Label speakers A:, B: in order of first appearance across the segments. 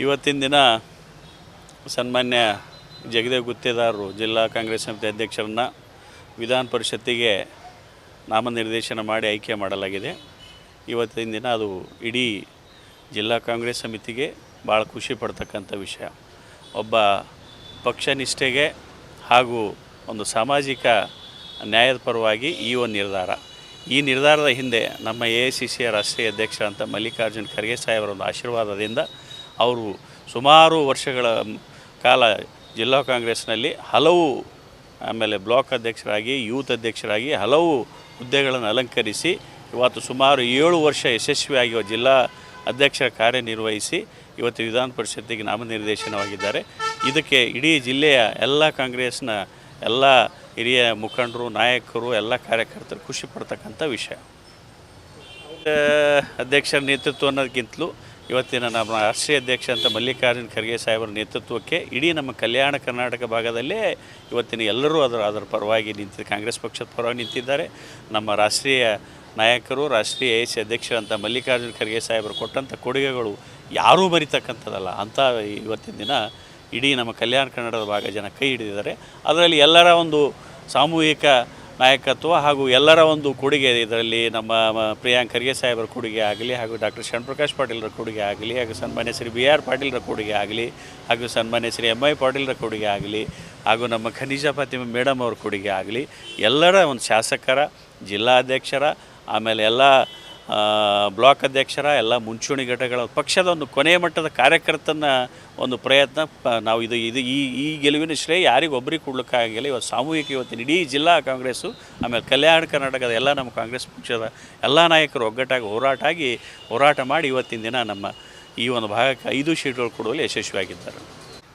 A: ಇವತ್ತಿನ ದಿನ ಸನ್ಮಾನ್ಯ ಜಗದೇವ್ ಗುತ್ತೇದಾರರು ಜಿಲ್ಲಾ ಕಾಂಗ್ರೆಸ್ ಸಮಿತಿ ಅಧ್ಯಕ್ಷರನ್ನ ವಿಧಾನ ಪರಿಷತ್ತಿಗೆ ನಾಮನಿರ್ದೇಶನ ಮಾಡಿ ಆಯ್ಕೆ ಮಾಡಲಾಗಿದೆ. ಇವತ್ತಿನ ದಿನ ಅದು ಇಡೀ ಜಿಲ್ಲಾ ಕಾಂಗ್ರೆಸ್ ಸಮಿತಿಗೆ ಭಾಳ ಖುಷಿ ಪಡ್ತಕ್ಕಂಥ ವಿಷಯ. ಒಬ್ಬ ಪಕ್ಷ ನಿಷ್ಠೆಗೆ ಹಾಗೂ ಒಂದು ಸಾಮಾಜಿಕ ನ್ಯಾಯದ ಪರವಾಗಿ ಈ ಒಂದು ನಿರ್ಧಾರ. ಈ ನಿರ್ಧಾರದ ಹಿಂದೆ ನಮ್ಮ ಎ ಐ ಸಿ ಸಿಯ ರಾಷ್ಟ್ರೀಯ ಅಧ್ಯಕ್ಷರಂಥ ಮಲ್ಲಿಕಾರ್ಜುನ್ ಖರ್ಗೆ ಸಾಹೇಬರ ಒಂದು ಆಶೀರ್ವಾದದಿಂದ ಅವರು ಸುಮಾರು ವರ್ಷಗಳ ಕಾಲ ಜಿಲ್ಲಾ ಕಾಂಗ್ರೆಸ್ನಲ್ಲಿ ಹಲವು ಆಮೇಲೆ ಬ್ಲಾಕ್ ಅಧ್ಯಕ್ಷರಾಗಿ, ಯೂತ್ ಅಧ್ಯಕ್ಷರಾಗಿ ಹಲವು ಹುದ್ದೆಗಳನ್ನು ಅಲಂಕರಿಸಿ, ಇವತ್ತು ಸುಮಾರು ಏಳು ವರ್ಷ ಯಶಸ್ವಿಯಾಗಿ ಜಿಲ್ಲಾ ಅಧ್ಯಕ್ಷರ ಕಾರ್ಯನಿರ್ವಹಿಸಿ ಇವತ್ತು ವಿಧಾನ ಪರಿಷತ್ತಿಗೆ ನಾಮನಿರ್ದೇಶನವಾಗಿದ್ದಾರೆ. ಇದಕ್ಕೆ ಇಡೀ ಜಿಲ್ಲೆಯ ಎಲ್ಲ ಕಾಂಗ್ರೆಸ್ನ ಎಲ್ಲ ಹಿರಿಯ ಮುಖಂಡರು, ನಾಯಕರು, ಎಲ್ಲ ಕಾರ್ಯಕರ್ತರು ಖುಷಿ ಪಡ್ತಕ್ಕಂಥ ವಿಷಯ. ಅಧ್ಯಕ್ಷರ ನೇತೃತ್ವ ಅನ್ನೋದಕ್ಕಿಂತಲೂ ಇವತ್ತಿನ ನಮ್ಮ ರಾಷ್ಟ್ರೀಯ ಅಧ್ಯಕ್ಷ ಅಂತ ಮಲ್ಲಿಕಾರ್ಜುನ ಖರ್ಗೆ ಸಾಹೇಬರ ನೇತೃತ್ವಕ್ಕೆ ಇಡೀ ನಮ್ಮ ಕಲ್ಯಾಣ ಕರ್ನಾಟಕ ಭಾಗದಲ್ಲೇ ಇವತ್ತಿನ ಎಲ್ಲರೂ ಅದರ ಅದರ ಪರವಾಗಿ ನಿಂತ ಕಾಂಗ್ರೆಸ್ ಪಕ್ಷದ ಪರವಾಗಿ ನಿಂತಿದ್ದಾರೆ. ನಮ್ಮ ರಾಷ್ಟ್ರೀಯ ನಾಯಕರು, ರಾಷ್ಟ್ರೀಯ ಎ ಸಿ ಅಧ್ಯಕ್ಷ ಅಂತ ಮಲ್ಲಿಕಾರ್ಜುನ್ ಖರ್ಗೆ ಸಾಹೇಬರು ಕೊಟ್ಟಂಥ ಕೊಡುಗೆಗಳು ಯಾರೂ ಮರಿತಕ್ಕಂಥದ್ದಲ್ಲ ಅಂಥ ಇವತ್ತಿನ ದಿನ ಇಡೀ ನಮ್ಮ ಕಲ್ಯಾಣ ಕನ್ನಡದ ಭಾಗ ಜನ ಕೈ ಹಿಡಿದಿದ್ದಾರೆ. ಅದರಲ್ಲಿ ಎಲ್ಲರ ಒಂದು ಸಾಮೂಹಿಕ ನಾಯಕತ್ವ ಹಾಗೂ ಎಲ್ಲರ ಒಂದು ಕೊಡುಗೆ ಇದರಲ್ಲಿ ನಮ್ಮ ಪ್ರಿಯಾಂಕ್ ಖರ್ಗೆ ಸಾಹೇಬರ ಕೊಡುಗೆ ಆಗಲಿ ಹಾಗೂ ಡಾಕ್ಟರ್ ಶರಣಪ್ರಕಾಶ್ ಪಾಟೀಲ್ರ ಕೊಡುಗೆ ಆಗಲಿ ಹಾಗೂ ಸನ್ಮಾನ್ಯ ಶ್ರೀ ಬಿ ಆರ್ ಪಾಟೀಲ್ರ ಕೊಡುಗೆ ಆಗಲಿ ಹಾಗೂ ಸನ್ಮಾನ್ಯ ಶ್ರೀ ಎಂ ಐ ಪಾಟೀಲ್ರ ಕೊಡುಗೆ ಆಗಲಿ ಹಾಗೂ ನಮ್ಮ ಖನಿಜಾ ಫಾತಿಮಾ ಮೇಡಮ್ ಅವ್ರ ಕೊಡುಗೆ ಆಗಲಿ ಎಲ್ಲರ ಒಂದು ಶಾಸಕರ, ಜಿಲ್ಲಾಧ್ಯಕ್ಷರ, ಆಮೇಲೆ ಎಲ್ಲ ಬ್ಲಾಕ್ ಅಧ್ಯಕ್ಷರ ಎಲ್ಲ ಮುಂಚೂಣಿ ಘಟಕಗಳ ಪಕ್ಷದ ಒಂದು ಕೊನೆಯ ಮಟ್ಟದ ಕಾರ್ಯಕರ್ತನ ಒಂದು ಪ್ರಯತ್ನ ನಾವು ಇದು ಇದು ಈ ಈ ಗೆಲುವಿನ ಶ್ರೇಯ ಯಾರಿಗೂ ಒಬ್ಬರಿಗೆ ಕೊಡ್ಲಿಕ್ಕಾಗಿಲ್ಲ ಇವತ್ತು ಸಾಮೂಹಿಕ ಇವತ್ತಿನ ಇಡೀ ಜಿಲ್ಲಾ ಕಾಂಗ್ರೆಸ್ಸು, ಆಮೇಲೆ ಕಲ್ಯಾಣ ಕರ್ನಾಟಕದ ಎಲ್ಲ ನಮ್ಮ ಕಾಂಗ್ರೆಸ್ ಪಕ್ಷದ ಎಲ್ಲ ನಾಯಕರು ಒಗ್ಗಟ್ಟಾಗಿ ಹೋರಾಟ ಆಗಿ, ಹೋರಾಟ ಮಾಡಿ ಇವತ್ತಿನ ದಿನ ನಮ್ಮ ಈ ಒಂದು ಭಾಗಕ್ಕೆ ಐದು ಸೀಟ್ಗಳು ಕೊಡುವಲ್ಲಿ ಯಶಸ್ವಿಯಾಗಿದ್ದಾರೆ.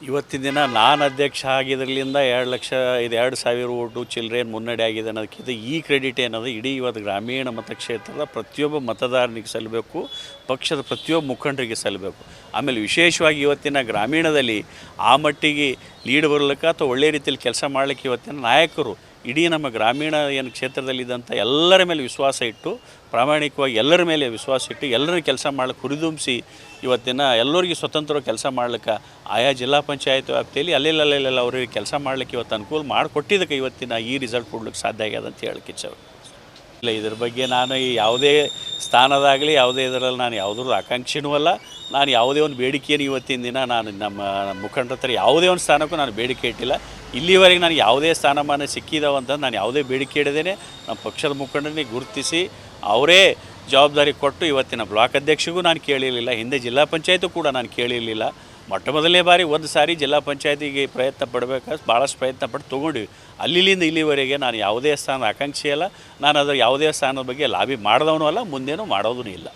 A: ಇವತ್ತಿನ ದಿನ ನಾನು ಅಧ್ಯಕ್ಷ ಆಗಿದ್ರಲಿಂದ ಎರಡು ಲಕ್ಷ, ಇದು ಎರಡು ಸಾವಿರ ಓಟು ಚಿಲ್ಲರೆ ಮುನ್ನಡೆ ಆಗಿದೆ ಅನ್ನೋದಕ್ಕಿಂತ ಈ ಕ್ರೆಡಿಟ್ ಏನದು? ಇಡೀ ಇವತ್ತು ಗ್ರಾಮೀಣ ಮತಕ್ಷೇತ್ರದ ಪ್ರತಿಯೊಬ್ಬ ಮತದಾರನಿಗೆ ಸಲ್ಲಬೇಕು ಪಕ್ಷದ ಪ್ರತಿಯೊಬ್ಬ ಮುಖಂಡರಿಗೆ ಸಲ್ಲಬೇಕು ಆಮೇಲೆ ವಿಶೇಷವಾಗಿ ಇವತ್ತಿನ ಗ್ರಾಮೀಣದಲ್ಲಿ ಆ ಮಟ್ಟಿಗೆ ಲೀಡ್ ಬರಲಿಕ್ಕೆ ಅಥವಾ ಒಳ್ಳೆ ರೀತಿಯಲ್ಲಿ ಕೆಲಸ ಮಾಡಲಿಕ್ಕೆ ಇವತ್ತಿನ ನಾಯಕರು ಇಡೀ ನಮ್ಮ ಗ್ರಾಮೀಣ ಏನು ಕ್ಷೇತ್ರದಲ್ಲಿದ್ದಂಥ ಎಲ್ಲರ ಮೇಲೆ ವಿಶ್ವಾಸ ಇಟ್ಟು, ಪ್ರಾಮಾಣಿಕವಾಗಿ ಎಲ್ಲರ ಮೇಲೆ ವಿಶ್ವಾಸ ಇಟ್ಟು, ಎಲ್ಲರ ಕೆಲಸ ಮಾಡ್ಲಿಕ್ಕೆ ಹುರಿದುಂಬಿಸಿ ಇವತ್ತಿನ ಎಲ್ಲರಿಗೂ ಸ್ವತಂತ್ರ ಕೆಲಸ ಮಾಡ್ಲಿಕ್ಕೆ ಆಯಾ ಜಿಲ್ಲಾ ಪಂಚಾಯತ್ ವ್ಯಾಪ್ತಿಯಲ್ಲಿ ಅಲ್ಲೆಲ್ಲ ಅಲ್ಲೆಲ್ಲ ಅವ್ರಿಗೆ ಕೆಲಸ ಮಾಡ್ಲಿಕ್ಕೆ ಇವತ್ತು ಅನುಕೂಲ ಮಾಡಿಕೊಟ್ಟಿದ್ದಕ್ಕೆ ಇವತ್ತಿನ ಈ ರಿಸಲ್ಟ್ ಕೊಡ್ಲಿಕ್ಕೆ ಸಾಧ್ಯ ಆಗ್ಯದ ಅಂತ ಹೇಳಕ್ಕೆ ಇಚ್ಛೆ ಇಲ್ಲ, ಇದ್ರ ಬಗ್ಗೆ ನಾನು ಈ ಯಾವುದೇ ಸ್ಥಾನದಾಗಲಿ, ಯಾವುದೇ ಇದರಲ್ಲಿ ನಾನು ಯಾವುದ್ರದ್ದು ಆಕಾಂಕ್ಷೆನೂ ಅಲ್ಲ. ನಾನು ಯಾವುದೇ ಒಂದು ಬೇಡಿಕೆಯನ್ನು ಇವತ್ತಿನ ದಿನ ನಾನು ನಮ್ಮ ಮುಖಂಡರ ಹತ್ರ ಯಾವುದೇ ಒಂದು ಸ್ಥಾನಕ್ಕೂ ನಾನು ಬೇಡಿಕೆ ಇಟ್ಟಿಲ್ಲ. ಇಲ್ಲಿವರೆಗೆ ನನಗೆ ಯಾವುದೇ ಸ್ಥಾನಮಾನ ಸಿಕ್ಕಿದಾವ ಅಂತ ನಾನು ಯಾವುದೇ ಬೇಡಿಕೆ ಇಡದೇನೆ ನಮ್ಮ ಪಕ್ಷದ ಮುಖಂಡನೇ ಗುರುತಿಸಿ ಅವರೇ ಜವಾಬ್ದಾರಿ ಕೊಟ್ಟು ಇವತ್ತಿನ ಬ್ಲಾಕ್ ಅಧ್ಯಕ್ಷಗೂ ನಾನು ಕೇಳಿರಲಿಲ್ಲ, ಹಿಂದೆ ಜಿಲ್ಲಾ ಪಂಚಾಯತು ಕೂಡ ನಾನು ಕೇಳಿರಲಿಲ್ಲ. ಮೊಟ್ಟ ಮೊದಲನೇ ಬಾರಿ ಒಂದು ಸಾರಿ ಜಿಲ್ಲಾ ಪಂಚಾಯತಿಗೆ ಪ್ರಯತ್ನ ಪಡಬೇಕಾದ್ರೆ ಭಾಳಷ್ಟು ಪ್ರಯತ್ನ ಪಟ್ಟು ತೊಗೊಂಡಿವಿ ಅಲ್ಲಿಂದ ಇಲ್ಲಿವರೆಗೆ ನಾನು ಯಾವುದೇ ಸ್ಥಾನ ಆಕಾಂಕ್ಷಿ ಅಲ್ಲ ನಾನು ಅದರ ಯಾವುದೇ ಸ್ಥಾನದ ಬಗ್ಗೆ ಲಾಬಿ ಮಾಡಿದವನು ಅಲ್ಲ, ಮುಂದೇನೂ ಮಾಡೋದೂ ಇಲ್ಲ.